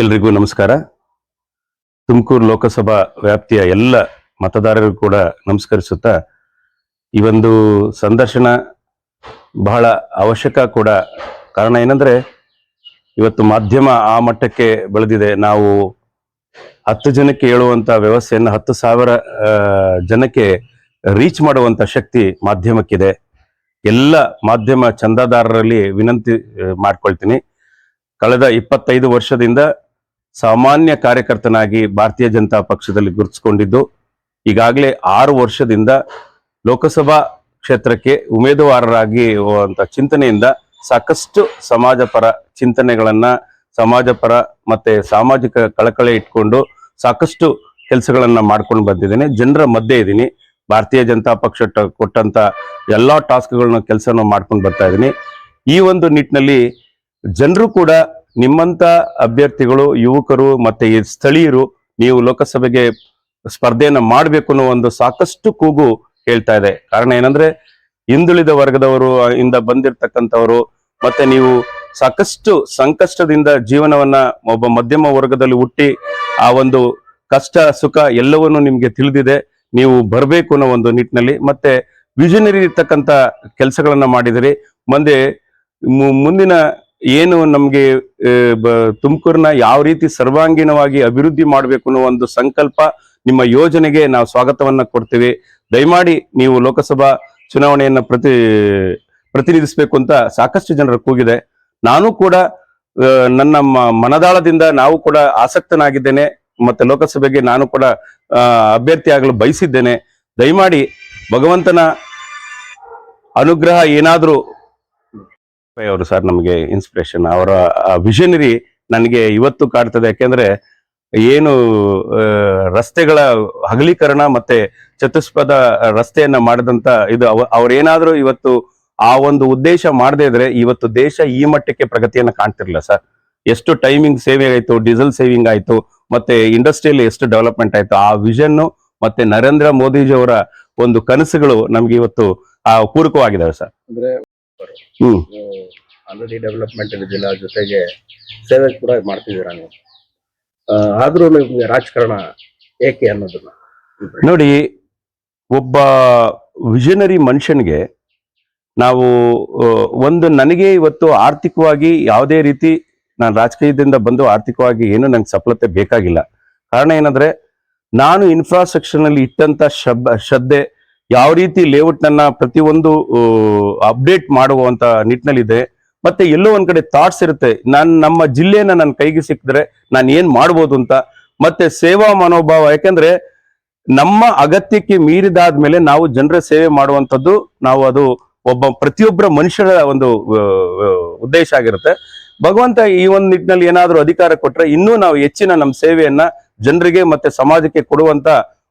ಎಲ್ರಿಗೂ ನಮಸ್ಕಾರ. ತುಮಕೂರು ಲೋಕಸಭಾ ವ್ಯಾಪ್ತಿಯ ಎಲ್ಲ ಮತದಾರರಿಗೂ ಕೂಡ ನಮಸ್ಕರಿಸುತ್ತಾ, ಈ ಒಂದು ಸಂದರ್ಶನ ಬಹಳ ಅವಶ್ಯಕ ಕೂಡ ಕಾರಣ ಏನಂದ್ರೆ, ಇವತ್ತು ಮಾಧ್ಯಮ ಆ ಮಟ್ಟಕ್ಕೆ ಬೆಳೆದಿದೆ. ನಾವು ಹತ್ತು ಜನಕ್ಕೆ ಹೇಳುವಂತ ವ್ಯವಸ್ಥೆಯನ್ನು ಹತ್ತು ಸಾವಿರ ಜನಕ್ಕೆ ರೀಚ್ ಮಾಡುವಂತ ಶಕ್ತಿ ಮಾಧ್ಯಮಕ್ಕಿದೆ. ಎಲ್ಲ ಮಾಧ್ಯಮ ಚಂದಾದಾರರಲ್ಲಿ ವಿನಂತಿ ಮಾಡ್ಕೊಳ್ತೀನಿ. ಕಳೆದ ಇಪ್ಪತ್ತೈದು ವರ್ಷದಿಂದ ಸಾಮಾನ್ಯ ಕಾರ್ಯಕರ್ತನಾಗಿ ಭಾರತೀಯ ಜನತಾ ಪಕ್ಷದಲ್ಲಿ ಗುರುತಿಸಿಕೊಂಡಿದ್ದು, ಈಗಾಗಲೇ ಆರು ವರ್ಷದಿಂದ ಲೋಕಸಭಾ ಕ್ಷೇತ್ರಕ್ಕೆ ಉಮೇದುವಾರರಾಗಿ ಚಿಂತನೆಯಿಂದ ಸಾಕಷ್ಟು ಸಮಾಜ ಪರ ಚಿಂತನೆಗಳನ್ನ ಸಮಾಜ ಪರ ಮತ್ತೆ ಸಾಮಾಜಿಕ ಕಳಕಳಿ ಇಟ್ಕೊಂಡು ಸಾಕಷ್ಟು ಕೆಲಸಗಳನ್ನ ಮಾಡ್ಕೊಂಡು ಬಂದಿದ್ದೇನೆ. ಜನರ ಮಧ್ಯೆ ಇದ್ದೀನಿ. ಭಾರತೀಯ ಜನತಾ ಪಕ್ಷ ಕೊಟ್ಟಂತ ಎಲ್ಲಾ ಟಾಸ್ಕ್ಗಳನ್ನ ಕೆಲಸನ ಮಾಡ್ಕೊಂಡು ಬರ್ತಾ ಇದ್ದೀನಿ. ಈ ಒಂದು ನಿಟ್ಟಿನಲ್ಲಿ ಜನರು ಕೂಡ ನಿಮ್ಮಂತ ಅಭ್ಯರ್ಥಿಗಳು, ಯುವಕರು ಮತ್ತೆ ಸ್ಥಳೀಯರು ನೀವು ಲೋಕಸಭೆಗೆ ಸ್ಪರ್ಧೆಯನ್ನು ಮಾಡಬೇಕು ಅನ್ನೋ ಒಂದು ಸಾಕಷ್ಟು ಕೂಗು ಹೇಳ್ತಾ ಇದೆ. ಕಾರಣ ಏನಂದ್ರೆ, ಹಿಂದುಳಿದ ವರ್ಗದವರು ಇಂದ ಬಂದಿರತಕ್ಕಂಥವರು ಮತ್ತೆ ನೀವು ಸಾಕಷ್ಟು ಸಂಕಷ್ಟದಿಂದ ಜೀವನವನ್ನ ಒಬ್ಬ ಮಧ್ಯಮ ವರ್ಗದಲ್ಲಿ ಹುಟ್ಟಿ ಆ ಒಂದು ಕಷ್ಟ, ಸುಖ ಎಲ್ಲವನ್ನು ನಿಮ್ಗೆ ತಿಳಿದಿದೆ. ನೀವು ಬರಬೇಕು ಅನ್ನೋ ಒಂದು ನಿಟ್ಟಿನಲ್ಲಿ ಮತ್ತೆ ವಿಷನರಿ ಇರ್ತಕ್ಕಂಥ ಕೆಲಸಗಳನ್ನ ಮಾಡಿದಿರಿ. ಮುಂದೆ ಮುಂದಿನ ಏನು ನಮ್ಗೆ ತುಮಕೂರಿನ ಯಾವ ರೀತಿ ಸರ್ವಾಂಗೀಣವಾಗಿ ಅಭಿವೃದ್ಧಿ ಮಾಡಬೇಕು ಅನ್ನೋ ಒಂದು ಸಂಕಲ್ಪ ನಿಮ್ಮ ಯೋಜನೆಗೆ ನಾವು ಸ್ವಾಗತವನ್ನ ಕೊಡ್ತೀವಿ. ದಯಮಾಡಿ ನೀವು ಲೋಕಸಭಾ ಚುನಾವಣೆಯನ್ನ ಪ್ರತಿ, ಪ್ರತಿನಿಧಿಸಬೇಕು ಅಂತ ಸಾಕಷ್ಟು ಜನರ ಕೂಗಿದೆ. ನಾನು ಕೂಡ ನನ್ನ ಮನದಾಳದಿಂದ ನಾವು ಕೂಡ ಆಸಕ್ತನಾಗಿದ್ದೇನೆ. ಮತ್ತೆ ಲೋಕಸಭೆಗೆ ನಾನು ಕೂಡ ಅಭ್ಯರ್ಥಿ ಆಗಲು ಬಯಸಿದ್ದೇನೆ. ದಯಮಾಡಿ ಭಗವಂತನ ಅನುಗ್ರಹ ಏನಾದ್ರೂ ಅವರು ಸರ್ ನಮಗೆ ಇನ್ಸ್ಪಿರೇಷನ್ ಅವರ ವಿಷನರಿ ನನಗೆ ಇವತ್ತು ಕಾಡ್ತದೆ ಯಾಕೆಂದ್ರೆ ಏನು ರಸ್ತೆಗಳ ಹಗಲೀಕರಣ ಮತ್ತೆ ಚತುಷ್ಪದ ರಸ್ತೆಯನ್ನ ಮಾಡಿದಂತ ಇದು ಅವ, ಅವ್ರೇನಾದ್ರೂ ಇವತ್ತು ಆ ಒಂದು ಉದ್ದೇಶ ಮಾಡದೇ ಇದ್ರೆ ಇವತ್ತು ದೇಶ ಈ ಮಟ್ಟಕ್ಕೆ ಪ್ರಗತಿಯನ್ನ ಕಾಣ್ತಿರ್ಲಿಲ್ಲ ಸರ್. ಎಷ್ಟು ಟೈಮಿಂಗ್ ಸೇವಿಂಗ್ ಆಯ್ತು ಡೀಸೆಲ್ ಸೇವಿಂಗ್ ಆಯ್ತು, ಮತ್ತೆ ಇಂಡಸ್ಟ್ರಿಯಲ್ಲಿ ಎಷ್ಟು ಡೆವಲಪ್ಮೆಂಟ್ ಆಯ್ತು, ಆ ವಿಷನ್ ಮತ್ತೆ ನರೇಂದ್ರ ಮೋದಿಜಿ ಅವರ ಒಂದು ಕನಸುಗಳು ನಮ್ಗೆ ಇವತ್ತು, ಆ ಪೂರಕವಾಗಿದ್ದಾವೆ ಸರ್. ಅಂದ್ರೆ ಹ್ಮ್. ಆಲ್ರೆಡಿ ಡೆವಲಪ್ಮೆಂಟ್ ಇದಿಲ್ಲ ಜೊತೆಗೆ ಸೇವೆ ಕೂಡ ಮಾಡ್ತಿದ್ದೀರಾ ನೀವು? ಆ, ಆದ್ರೂ ನಿಮ್ಗೆ ರಾಜಕಾರಣ ಏಕೆ ಅನ್ನೋದನ್ನ ನೋಡಿ ಒಬ್ಬ ವಿಷನರಿ ಮನುಷ್ಯನಿಗೆ ನಾವು ಆ, ಒಂದು ನನಗೆ ಇವತ್ತು ಆರ್ಥಿಕವಾಗಿ ಯಾವುದೇ ರೀತಿ ನಾನು ರಾಜಕೀಯದಿಂದ ಬಂದು ಆರ್ಥಿಕವಾಗಿ ಏನು ನಂಗೆ ಸಫಲತೆ ಬೇಕಾಗಿಲ್ಲ. ಕಾರಣ ಏನಂದ್ರೆ ನಾನು ಇನ್ಫ್ರಾಸ್ಟ್ರಕ್ಚರ್ನಲ್ಲಿ ಇಟ್ಟಂತ ಶಬ್ ಶ್ರದ್ಧೆ ಯಾವ ರೀತಿ ಲೇಔಟ್ ನನ್ನ ಪ್ರತಿಯೊಂದು ಅಪ್ಡೇಟ್ ಮಾಡುವಂತ ನಿಟ್ಟಿನಲ್ಲಿದೆ. ಮತ್ತೆ ಎಲ್ಲೋ ಒಂದ್ ಕಡೆ ಥಾಟ್ಸ್ ಇರುತ್ತೆ. ನಾನು ನಮ್ಮ ಜಿಲ್ಲೆನ ನನ್ನ ಕೈಗೆ ಸಿಕ್ಕಿದ್ರೆ ನಾನು ಏನ್ ಮಾಡ್ಬೋದು ಅಂತ. ಮತ್ತೆ ಸೇವಾ ಮನೋಭಾವ, ಯಾಕಂದ್ರೆ ನಮ್ಮ ಅಗತ್ಯಕ್ಕೆ ಮೀರಿದಾದ್ಮೇಲೆ ನಾವು ಜನರ ಸೇವೆ ಮಾಡುವಂಥದ್ದು ನಾವು ಅದು ಒಬ್ಬ ಪ್ರತಿಯೊಬ್ಬರ ಮನುಷ್ಯರ ಒಂದು ಉದ್ದೇಶ ಆಗಿರುತ್ತೆ. ಭಗವಂತ ಈ ಒಂದು ನಿಟ್ಟಿನಲ್ಲಿ ಏನಾದರೂ ಅಧಿಕಾರ ಕೊಟ್ರೆ ಇನ್ನೂ ನಾವು ಹೆಚ್ಚಿನ ನಮ್ಮ ಸೇವೆಯನ್ನ ಜನರಿಗೆ ಮತ್ತೆ ಸಮಾಜಕ್ಕೆ ಕೊಡುವಂತ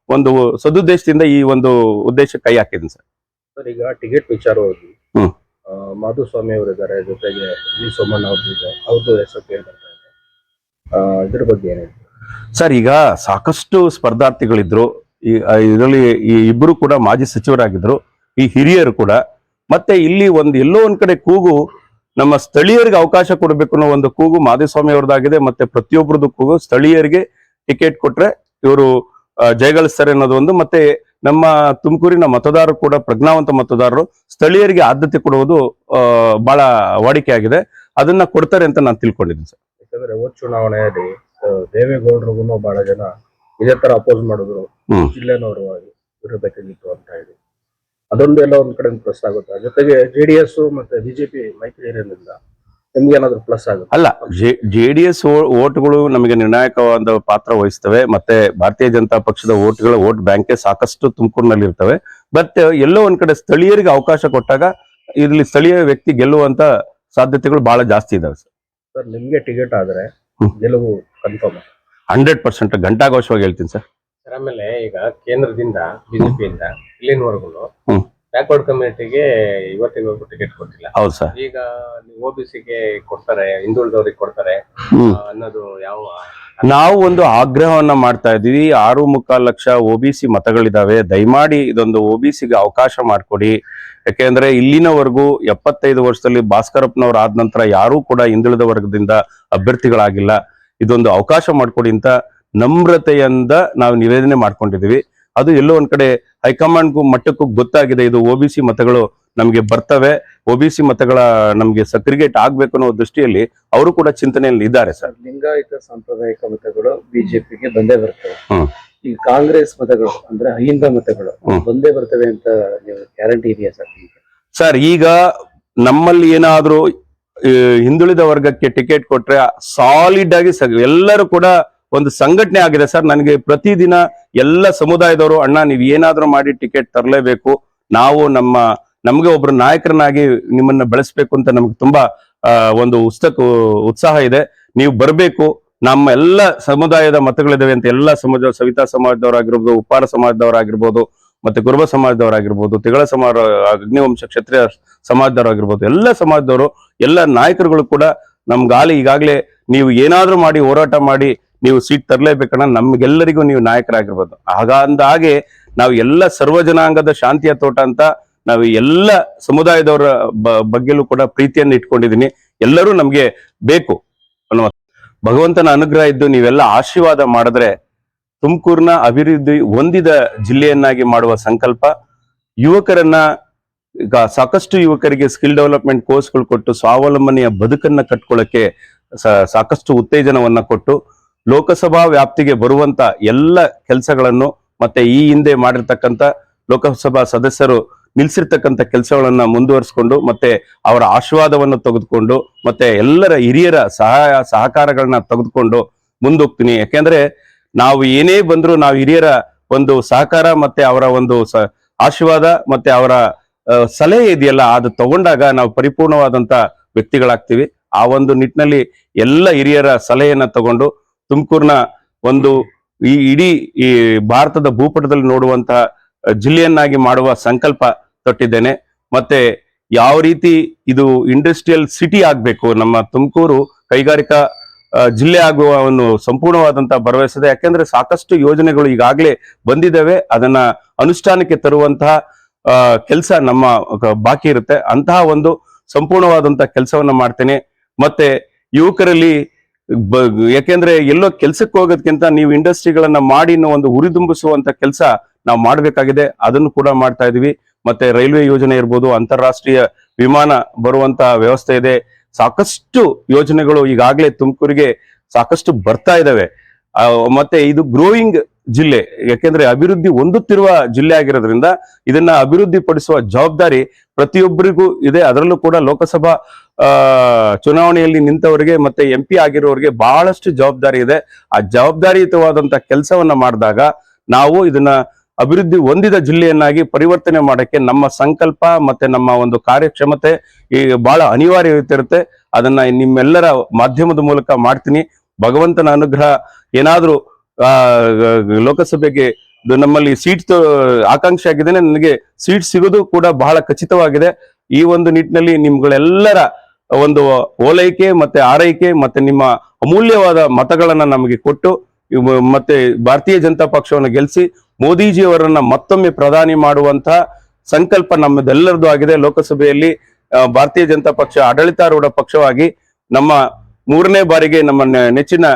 ಒಂದು ಸದುದ್ದೇಶದಿಂದ ಈ ಒಂದು ಉದ್ದೇಶ ಕೈ ಹಾಕಿದ್ದೀನಿ ಸರ್. ಸರ್ ಈಗ ಟಿಕೆಟ್ ವಿಚಾರವಾಗಿ ಹ್ಮ್. ಆ, ಮಾಧುಸ್ವಾಮಿ ಅವರು ಇದ್ದಾರೆ ಜೊತೆಗೆ ವಿ ಸೋಮಣ್ಣ ಅವರು ಅವ್ರದ್ದು ಹೆಸರು ಕೇಳಿ ಬರ್ತಾ ಇದೆ ಆ, ಇದ್ರ ಬಗ್ಗೆ ಏನಿದೆ ಸರ್ ಈಗ ಸಾಕಷ್ಟು ಸ್ಪರ್ಧಾರ್ಥಿಗಳಿದ್ರು ಈ ಇದರಲ್ಲಿ ಈ ಇಬ್ಬರು ಕೂಡ ಮಾಜಿ ಸಚಿವರಾಗಿದ್ರು ಈ ಹಿರಿಯರು ಕೂಡ. ಮತ್ತೆ ಇಲ್ಲಿ ಒಂದು ಎಲ್ಲೋ ಒಂದ್ ಕಡೆ ಕೂಗು ನಮ್ಮ ಸ್ಥಳೀಯರಿಗೆ ಅವಕಾಶ ಕೊಡಬೇಕು ಅನ್ನೋ ಒಂದು ಕೂಗು ಮಾಧುಸ್ವಾಮಿ ಅವ್ರದ್ದಾಗಿದೆ ಮತ್ತೆ ಪ್ರತಿಯೊಬ್ಬರದ್ದು ಕೂಗು ಸ್ಥಳೀಯರಿಗೆ ಟಿಕೆಟ್ ಕೊಟ್ರೆ ಇವರು ಜಯಗಳಿಸ್ತಾರೆ ಅನ್ನೋದು ಒಂದು. ಮತ್ತೆ ನಮ್ಮ ತುಮಕೂರಿನ ಮತದಾರರು ಕೂಡ ಪ್ರಜ್ಞಾವಂತ ಮತದಾರರು ಸ್ಥಳೀಯರಿಗೆ ಆದ್ಯತೆ ಕೊಡುವುದು ಬಹಳ ವಾಡಿಕೆ ಆಗಿದೆ. ಅದನ್ನ ಕೊಡ್ತಾರೆ ಅಂತ ನಾನು ತಿಳ್ಕೊಂಡಿದ್ದೀನಿ ಸರ್. ಯಾಕಂದ್ರೆ ಉಪ ಚುನಾವಣೆಯಲ್ಲಿ ದೇವೇಗೌಡರಿಗೂ ಬಹಳ ಜನ ಇದೇ ತರ ಅಪೋಸ್ ಮಾಡಿದ್ರು. ಜಿಲ್ಲೆನವರು ಇರಬೇಕಾಗಿತ್ತು ಅಂತ ಹೇಳಿ. ಅದೊಂದು ಎಲ್ಲ ಒಂದ್ ಕಡೆ ಪ್ಲಸ್ ಆಗುತ್ತೆ. ಜೊತೆಗೆ ಜೆಡಿಎಸ್ ಮತ್ತೆ ಬಿಜೆಪಿ ಮೈತ್ರಿ ಇರೋದ್ರಿಂದ ನಿಮ್ಗೆ ಏನಾದ್ರು ಪ್ಲಸ್ ಆಗುತ್ತೆ? ಅಲ್ಲ ಜೆ ಡಿ ಎಸ್ ಓಟ್ಗಳು ನಮಗೆ ನಿರ್ಣಾಯಕವಾದ ಪಾತ್ರ ವಹಿಸ್ತವೆ ಮತ್ತೆ ಭಾರತೀಯ ಜನತಾ ಪಕ್ಷದ ಓಟ್ಗಳ ವೋಟ್ ಬ್ಯಾಂಕ್ ಸಾಕಷ್ಟು ತುಮಕೂರಿನಲ್ಲಿ ಇರ್ತವೆ ಬಟ್ ಎಲ್ಲೋ ಒಂದ್ ಕಡೆ ಸ್ಥಳೀಯರಿಗೆ ಅವಕಾಶ ಕೊಟ್ಟಾಗ ಇಲ್ಲಿ ಸ್ಥಳೀಯ ವ್ಯಕ್ತಿ ಗೆಲ್ಲುವಂತ ಸಾಧ್ಯತೆಗಳು ಬಹಳ ಜಾಸ್ತಿ ಇದಾವೆ ಸರ್. ಸರ್ ನಿಮ್ಗೆ ಟಿಕೆಟ್ ಆದ್ರೆ ಹ್ಮ್. ಗೆಲುವು ಕನ್ಫರ್ಮ್ ಹಂಡ್ರೆಡ್ ಪರ್ಸೆಂಟ್ ಗಂಟಾಘೋಷವಾಗಿ ಹೇಳ್ತೀನಿ ಸರ್. ಸರ್ ಆಮೇಲೆ ಈಗ ಕೇಂದ್ರದಿಂದ ಬಿಜೆಪಿಯಿಂದ ಇಲ್ಲಿನವರೆಗೂ ಹ್ಮ್. ಬ್ಯಾಕ್ವರ್ಡ್ ಕಮ್ಯುನಿಟಿಗೆ ಇವತ್ತಿನವರೆಗೂ ಟಿಕೆಟ್ ಕೊಟ್ಟಿಲ್ಲ. ಹೌದು ಸರ್. ಈಗ ನೀವು ಗೆ ಕೊಡ್ತಾರೆ ಹಿಂದುಳಿದವ್ರಿಗೆ ಕೊಡ್ತಾರೆ ಆ, ಅನ್ನೋದು ಯಾವ ನಾವು ಒಂದು ಆಗ್ರಹವನ್ನ ಮಾಡ್ತಾ ಇದ್ದೀವಿ. ಆರು ಮುಕ್ಕಾಲು ಲಕ್ಷ ಒ ಬಿ ಸಿ ಮತಗಳಿದಾವೆ. ದಯಮಾಡಿ ಇದೊಂದು ಒ ಬಿ ಸಿಗೆ ಅವಕಾಶ ಮಾಡಿಕೊಡಿ. ಯಾಕೆಂದ್ರೆ ಇಲ್ಲಿನವರೆಗೂ ಎಪ್ಪತ್ತೈದು ವರ್ಷದಲ್ಲಿ ಭಾಸ್ಕರಪ್ಪನವ್ರು ಆದ ನಂತರ ಯಾರೂ ಕೂಡ ಹಿಂದುಳಿದ ವರ್ಗದಿಂದ ಅಭ್ಯರ್ಥಿಗಳಾಗಿಲ್ಲ. ಇದೊಂದು ಅವಕಾಶ ಮಾಡಿಕೊಡಿ ಅಂತ ನಮ್ರತೆಯಿಂದ ನಾವು ನಿವೇದನೆ ಮಾಡ್ಕೊಂಡಿದೀವಿ ಅದು ಎಲ್ಲೋ ಒಂದ್ ಕಡೆ ಹೈಕಮಾಂಡ್ಗೂ ಮಟ್ಟಕ್ಕೂ ಗೊತ್ತಾಗಿದೆ. ಇದು ಒ ಬಿ ಸಿ ಮತಗಳು ನಮಗೆ ಬರ್ತವೆ. ಒ ಬಿ ಸಿ ಮತಗಳ ನಮಗೆ ಸಕ್ರಿಗೇಟ್ ಆಗ್ಬೇಕು ಅನ್ನೋ ದೃಷ್ಟಿಯಲ್ಲಿ ಅವರು ಕೂಡ ಚಿಂತನೆಯಲ್ಲಿ ಇದ್ದಾರೆ ಸರ್. ಲಿಂಗಾಯತ ಸಾಂಪ್ರದಾಯಿಕ ಮತಗಳು ಬಿಜೆಪಿಗೆ ಬಂದೇ ಬರ್ತವೆ. ಈ ಕಾಂಗ್ರೆಸ್ ಮತಗಳು ಅಂದ್ರೆ ಅಹಿಂದ ಮತಗಳು. ಬಂದೇ ಬರ್ತವೆ ಅಂತ ನೀವು ಗ್ಯಾರಂಟಿ ಇದೆಯಾ ಸರ್ ಸರ್ ಈಗ ನಮ್ಮಲ್ಲಿ ಏನಾದ್ರೂ ಹಿಂದುಳಿದ ವರ್ಗಕ್ಕೆ ಟಿಕೆಟ್ ಕೊಟ್ರೆ ಸಾಲಿಡ್ ಆಗಿ ಎಲ್ಲರೂ ಕೂಡ ಒಂದು ಸಂಘಟನೆ ಆಗಿದೆ ಸರ್. ನನಗೆ ಪ್ರತಿದಿನ ಎಲ್ಲ ಸಮುದಾಯದವರು, ಅಣ್ಣ, ನೀವು ಏನಾದರೂ ಮಾಡಿ ಟಿಕೆಟ್ ತರಲೇಬೇಕು. ನಾವು ನಮ್ಮ, ನಮಗೆ ಒಬ್ರು ನಾಯಕರನ್ನಾಗಿ ನಿಮ್ಮನ್ನ ಬೆಳೆಸ್ಬೇಕು ಅಂತ ನಮ್ಗೆ ತುಂಬಾ ಒಂದು ಉತ್ಸಕ್, ಉತ್ಸಾಹ ಇದೆ. ನೀವು ಬರಬೇಕು. ನಮ್ಮ ಎಲ್ಲ ಸಮುದಾಯದ ಮತಗಳಿದ್ದಾವೆ ಅಂತ ಎಲ್ಲ ಸಮಾಜ ಸವಿತಾ ಸಮಾಜದವರಾಗಿರ್ಬೋದು, ಉಪ್ಪಾರ ಸಮಾಜದವರಾಗಿರ್ಬೋದು, ಮತ್ತೆ ಕುರುಬ ಸಮಾಜದವರಾಗಿರ್ಬೋದು, ತಿಗಳ ಸಮಾರ ಅಗ್ನಿವಂಶ ಕ್ಷತ್ರಿಯ ಸಮಾಜದವರಾಗಿರ್ಬೋದು, ಎಲ್ಲ ಸಮಾಜದವರು, ಎಲ್ಲ ನಾಯಕರುಗಳು ಕೂಡ ನಮ್ಗಾಲಿ ಈಗಾಗಲೇ ನೀವು ಏನಾದರೂ ಮಾಡಿ ಹೋರಾಟ ಮಾಡಿ ನೀವು ಸೀಟ್ ತರಲೇಬೇಕಣ್ಣ, ನಮ್ಗೆಲ್ಲರಿಗೂ ನೀವು ನಾಯಕರಾಗಿರ್ಬೋದು. ಹಾಗಂದಾಗೆ ನಾವು ಎಲ್ಲ ಸರ್ವ ಜನಾಂಗದ ಶಾಂತಿಯ ತೋಟ ಅಂತ ನಾವು ಎಲ್ಲ ಸಮುದಾಯದವರ ಬಗ್ಗೆಲೂ ಕೂಡ ಪ್ರೀತಿಯನ್ನು ಇಟ್ಕೊಂಡಿದ್ದೀನಿ ಎಲ್ಲರೂ ನಮ್ಗೆ ಬೇಕು ಭಗವಂತನ ಅನುಗ್ರಹ ಇದ್ದು ನೀವೆಲ್ಲ ಆಶೀರ್ವಾದ ಮಾಡಿದ್ರೆ ತುಮಕೂರಿನ ಅಭಿವೃದ್ಧಿ ಹೊಂದಿದ ಜಿಲ್ಲೆಯನ್ನಾಗಿ ಮಾಡುವ ಸಂಕಲ್ಪ. ಯುವಕರನ್ನ, ಈಗ ಸಾಕಷ್ಟು ಯುವಕರಿಗೆ ಸ್ಕಿಲ್ ಡೆವಲಪ್ಮೆಂಟ್ ಕೋರ್ಸ್ಗಳು ಕೊಟ್ಟು ಸ್ವಾವಲಂಬನೆಯ ಬದುಕನ್ನ ಕಟ್ಕೊಳ್ಳಕ್ಕೆ ಸ- ಸಾಕಷ್ಟು ಉತ್ತೇಜನವನ್ನ ಕೊಟ್ಟು ಲೋಕಸಭಾ ವ್ಯಾಪ್ತಿಗೆ ಬರುವಂತ ಎಲ್ಲ ಕೆಲಸಗಳನ್ನು ಮತ್ತೆ ಈ ಹಿಂದೆ ಮಾಡಿರ್ತಕ್ಕಂಥ ಲೋಕಸಭಾ ಸದಸ್ಯರು ನಿಲ್ಸಿರ್ತಕ್ಕಂಥ ಕೆಲಸಗಳನ್ನ ಮುಂದುವರಿಸಿಕೊಂಡು ಮತ್ತೆ ಅವರ ಆಶೀರ್ವಾದವನ್ನು ತೆಗೆದುಕೊಂಡು ಮತ್ತೆ ಎಲ್ಲರ ಹಿರಿಯರ ಸಹಾಯ ಸಹಕಾರಗಳನ್ನ ತೆಗೆದುಕೊಂಡು ಮುಂದೋಗ್ತೀನಿ. ಯಾಕೆಂದ್ರೆ ನಾವು ಏನೇ ಬಂದ್ರು ನಾವು ಹಿರಿಯರ ಒಂದು ಸಹಕಾರ ಮತ್ತೆ ಅವರ ಒಂದು ಆಶೀರ್ವಾದ ಮತ್ತೆ ಅವರ ಸಲಹೆ ಇದೆಯಲ್ಲ ಅದು ತಗೊಂಡಾಗ ನಾವು ಪರಿಪೂರ್ಣವಾದಂತ ವ್ಯಕ್ತಿಗಳಾಗ್ತೀವಿ. ಆ ಒಂದು ನಿಟ್ಟಿನಲ್ಲಿ ಎಲ್ಲ ಹಿರಿಯರ ಸಲಹೆಯನ್ನ ತಗೊಂಡು ತುಮಕೂರಿನ ಒಂದು ಈ ಇಡೀ ಈ ಭಾರತದ ಭೂಪಟದಲ್ಲಿ ನೋಡುವಂತ ಜಿಲ್ಲೆಯನ್ನಾಗಿ ಮಾಡುವ ಸಂಕಲ್ಪ ತೊಟ್ಟಿದ್ದೇನೆ. ಮತ್ತೆ ಯಾವ ರೀತಿ ಇದು ಇಂಡಸ್ಟ್ರಿಯಲ್ ಸಿಟಿ ಆಗ್ಬೇಕು, ನಮ್ಮ ತುಮಕೂರು ಕೈಗಾರಿಕಾ ಜಿಲ್ಲೆ ಆಗುವ ಒಂದು ಸಂಪೂರ್ಣವಾದಂತಹ ಭರವಸೆ ಯಾಕೆಂದ್ರೆ ಸಾಕಷ್ಟು ಯೋಜನೆಗಳು ಈಗಾಗಲೇ ಬಂದಿದ್ದಾವೆ. ಅದನ್ನ ಅನುಷ್ಠಾನಕ್ಕೆ ತರುವಂತಹ ಕೆಲಸ ನಮ್ಮ ಬಾಕಿ ಇರುತ್ತೆ. ಅಂತಹ ಒಂದು ಸಂಪೂರ್ಣವಾದಂತಹ ಕೆಲಸವನ್ನ ಮಾಡ್ತೇನೆ. ಮತ್ತೆ ಯುವಕರಲ್ಲಿ ಯಾಕೆಂದ್ರೆ ಎಲ್ಲೋ ಕೆಲ್ಸಕ್ಕೆ ಹೋಗೋದಕ್ಕಿಂತ ನೀವು ಇಂಡಸ್ಟ್ರಿಗಳನ್ನ ಮಾಡಿ ಒಂದು ಹುರಿದುಂಬಿಸುವಂತ ಕೆಲಸ ನಾವು ಮಾಡಬೇಕಾಗಿದೆ. ಅದನ್ನು ಕೂಡ ಮಾಡ್ತಾ ಇದೀವಿ. ಮತ್ತೆ ರೈಲ್ವೆ ಯೋಜನೆ ಇರ್ಬೋದು, ಅಂತಾರಾಷ್ಟ್ರೀಯ ವಿಮಾನ ಬರುವಂತ ವ್ಯವಸ್ಥೆ ಇದೆ. ಸಾಕಷ್ಟು ಯೋಜನೆಗಳು ಈಗಾಗಲೇ ತುಮಕೂರಿಗೆ ಸಾಕಷ್ಟು ಬರ್ತಾ ಇದಾವೆ. ಮತ್ತೆ ಇದು ಗ್ರೋಯಿಂಗ್ ಜಿಲ್ಲೆ. ಯಾಕೆಂದ್ರೆ ಅಭಿವೃದ್ಧಿ ಹೊಂದುತ್ತಿರುವ ಜಿಲ್ಲೆ ಆಗಿರೋದ್ರಿಂದ ಇದನ್ನ ಅಭಿವೃದ್ಧಿ ಪಡಿಸುವ ಜವಾಬ್ದಾರಿ ಪ್ರತಿಯೊಬ್ಬರಿಗೂ ಇದೆ. ಅದರಲ್ಲೂ ಕೂಡ ಲೋಕಸಭಾ ಚುನಾವಣೆಯಲ್ಲಿ ನಿಂತವರಿಗೆ ಮತ್ತೆ ಎಂ ಪಿ ಆಗಿರೋರಿಗೆ ಬಹಳಷ್ಟು ಜವಾಬ್ದಾರಿ ಇದೆ. ಆ ಜವಾಬ್ದಾರಿಯುತವಾದಂತ ಕೆಲಸವನ್ನ ಮಾಡಿದಾಗ ನಾವು ಇದನ್ನ ಅಭಿವೃದ್ಧಿ ಹೊಂದಿದ ಜಿಲ್ಲೆಯನ್ನಾಗಿ ಪರಿವರ್ತನೆ ಮಾಡಕ್ಕೆ ನಮ್ಮ ಸಂಕಲ್ಪ ಮತ್ತೆ ನಮ್ಮ ಒಂದು ಕಾರ್ಯಕ್ಷಮತೆ ಈ ಬಹಳ ಅನಿವಾರ್ಯವಿರುತ್ತೆ ಅದನ್ನ ನಿಮ್ಮೆಲ್ಲರ ಮಾಧ್ಯಮದ ಮೂಲಕ ಮಾಡ್ತೀನಿ. ಭಗವಂತನ ಅನುಗ್ರಹ ಏನಾದ್ರೂ ಲೋಕಸಭೆಗೆ ನಮ್ಮಲ್ಲಿ ಸೀಟ್ ಆಕಾಂಕ್ಷೆ ಆಗಿದ್ದೇನೆ. ನನಗೆ ಸೀಟ್ ಸಿಗೋದು ಕೂಡ ಬಹಳ ಖಚಿತವಾಗಿದೆ. ಈ ಒಂದು ನಿಟ್ಟಿನಲ್ಲಿ ನಿಮ್ಗಳೆಲ್ಲರ ಒಂದು ಓಲೈಕೆ ಮತ್ತೆ ಆರೈಕೆ ಮತ್ತೆ ನಿಮ್ಮ ಅಮೂಲ್ಯವಾದ ಮತಗಳನ್ನ ನಮಗೆ ಕೊಟ್ಟು ಮತ್ತೆ ಭಾರತೀಯ ಜನತಾ ಪಕ್ಷವನ್ನು ಗೆಲ್ಲಿಸಿ ಮೋದಿಜಿಯವರನ್ನ ಮತ್ತೊಮ್ಮೆ ಪ್ರಧಾನಿ ಮಾಡುವಂತಹ ಸಂಕಲ್ಪ ನಮ್ಮದೆಲ್ಲರದ್ದು ಆಗಿದೆ. ಲೋಕಸಭೆಯಲ್ಲಿ ಭಾರತೀಯ ಜನತಾ ಪಕ್ಷ ಆಡಳಿತಾರೂಢ ಪಕ್ಷವಾಗಿ ನಮ್ಮ ಮೂರನೇ ಬಾರಿಗೆ ನಮ್ಮ ನೆಚ್ಚಿನ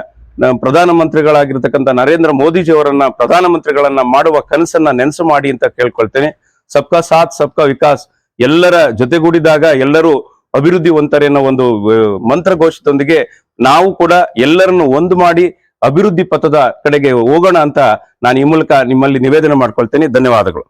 ಪ್ರಧಾನಮಂತ್ರಿಗಳಾಗಿರ್ತಕ್ಕಂಥ ನರೇಂದ್ರ ಮೋದಿಜಿಯವರನ್ನ ಪ್ರಧಾನಮಂತ್ರಿಗಳನ್ನ ಮಾಡುವ ಕನಸನ್ನ ನೆನೆಸು ಮಾಡಿ ಅಂತ ಕೇಳ್ಕೊಳ್ತೇನೆ. ಸಬ್ಕಾ ಸಾಥ್, ಸಬ್ಕಾ ವಿಕಾಸ್ ಎಲ್ಲರ ಜೊತೆಗೂಡಿದಾಗ ಎಲ್ಲರೂ ಅಭಿವೃದ್ಧಿ ಹೊಂತಾರೆ ಅನ್ನೋ ಒಂದು ಮಂತ್ರ ಮಂತ್ರಘೋಷದೊಂದಿಗೆ ನಾವು ಕೂಡ ಎಲ್ಲರನ್ನು ಒಂದು ಮಾಡಿ ಅಭಿವೃದ್ಧಿ ಪಥದ ಕಡೆಗೆ ಹೋಗೋಣ ಅಂತ ನಾನು ಈ ಮೂಲಕ ನಿಮ್ಮಲ್ಲಿ ನಿವೇದನೆ ಮಾಡ್ಕೊಳ್ತೇನೆ. ಧನ್ಯವಾದಗಳು.